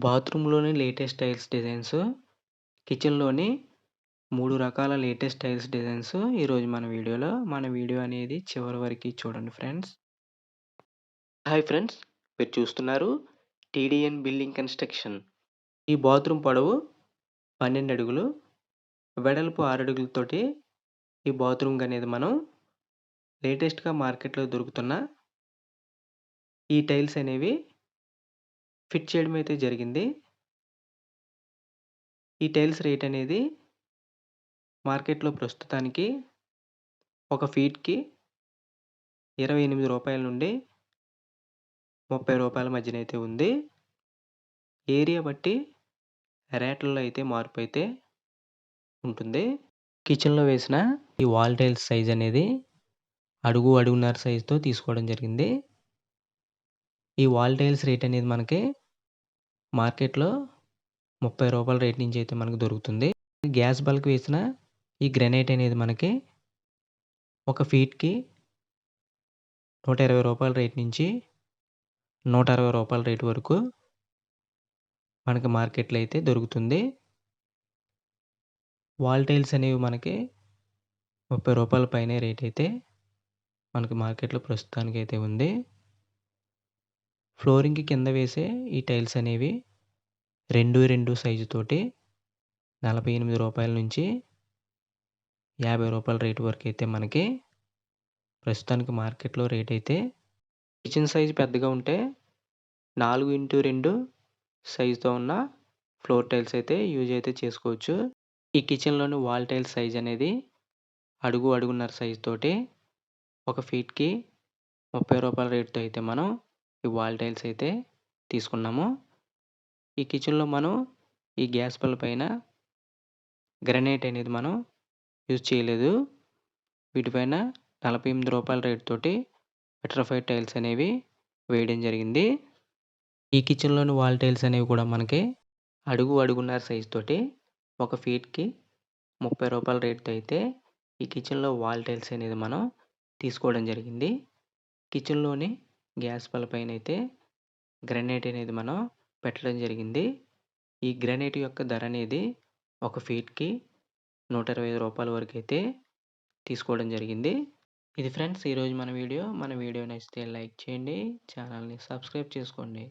బాత్రూంలోని latest tiles designs, కిచెన్‌లోని మూడు రకాల లేటెస్ట్ టైల్స్ డిజైన్స్ ఈరోజు మన వీడియోలో. మన వీడియో అనేది చివరి వరకి చూడండి ఫ్రెండ్స్. Hi friends! మీరు చూస్తున్నారు టీడీఎన్ బిల్డింగ్ కన్‌స్ట్రక్షన్. ఈ బాత్రూమ్ పొడవు 12 అడుగులు, వెడల్పు ఆరు అడుగులతోటి ఈ బాత్రూమ్ అనేది మనం లేటెస్ట్‌గా మార్కెట్‌లో దొరుకుతున్న ఈ టైల్స్ అనేవి ఫిట్ చేయడం అయితే జరిగింది. ఈ టైల్స్ రేట్ అనేది మార్కెట్‌లో ప్రస్తుతానికి ఒక ఫీట్‌కి ఇరవై ఎనిమిది రూపాయల నుండి రూ. 30 మధ్యనైతే ఉంది. ఏరియా బట్టి రేట్లలో అయితే మార్పు అయితే ఉంటుంది. కిచెన్‌లో వేసిన ఈ వాల్ టైల్స్ సైజ్ అనేది అడుగు, అడుగున్నర సైజ్‌తో తీసుకోవడం జరిగింది. ఈ వాల్ టైల్స్ రేట్ అనేది మనకి మార్కెట్‌లో ముప్పై రూపాయల రేట్ నుంచి అయితే మనకు దొరుకుతుంది. గ్యాస్ బల్క్ వేసిన ఈ గ్రెనైట్ అనేది మనకి ఒక ఫీట్‌కి నూట ఇరవై రూపాయల రేట్ నుంచి నూట అరవై రూపాయల రేట్ వరకు మనకి మార్కెట్‌లో అయితే దొరుకుతుంది. వాల్ టైల్స్ అనేవి మనకి ముప్పై రూపాయల పైనే రేట్ అయితే మనకి మార్కెట్‌లో ప్రస్తుతానికి అయితే ఉంది. ఫ్లోరింగ్‌కి కింద వేసే ఈ టైల్స్ అనేవి 2, 2 సైజు తోటి రూ. 48 నుంచి యాభై రూపాయల రేటు వరకు అయితే మనకి ప్రస్తుతానికి మార్కెట్‌లో రేట్ అయితే కిచెన్ సైజు పెద్దగా ఉంటే 4x2 సైజుతో ఉన్న ఫ్లోర్ టైల్స్ అయితే యూజ్ అయితే చేసుకోవచ్చు. ఈ కిచెన్‌లోని వాల్ టైల్స్ సైజ్ అనేది అడుగు, అడుగున్నర సైజుతోటి ఒక ఫీట్‌కి ముప్పై రూపాయల రేటుతో అయితే మనం ఈ వాల్ టైల్స్ అయితే తీసుకున్నాము. ఈ కిచెన్‌లో మనం ఈ గ్యాస్ బల్బ్ పైన గ్రనైట్ అనేది మనం యూజ్ చేయలేదు. వీటిపైన రూ. 48 రేట్ తోటి విట్రిఫైడ్ టైల్స్ అనేవి వేయడం జరిగింది. ఈ కిచెన్‌లోని వాల్ టైల్స్ అనేవి కూడా మనకి అడుగు, అడుగున్నర సైజ్ తోటి ఒక ఫీట్‌కి ముప్పై రూపాయల రేట్‌తో అయితే ఈ కిచెన్‌లో వాల్ టైల్స్ అనేది మనం తీసుకోవడం జరిగింది. కిచెన్‌లోని గ్యాస్ బల్బ్ పైన అయితే గ్రానైట్ అనేది మనం పెట్టడం జరిగింది. ఈ గ్రానైట్ యొక్క ధర అనేది ఒక ఫీట్‌కి నూట ఇరవై ఐదు రూపాయల వరకు అయితే తీసుకోవడం జరిగింది. ఇది ఫ్రెండ్స్ ఈరోజు మన వీడియో. మన వీడియో నచ్చితే లైక్ చేయండి. ఛానల్‌ని సబ్స్క్రైబ్ చేసుకోండి.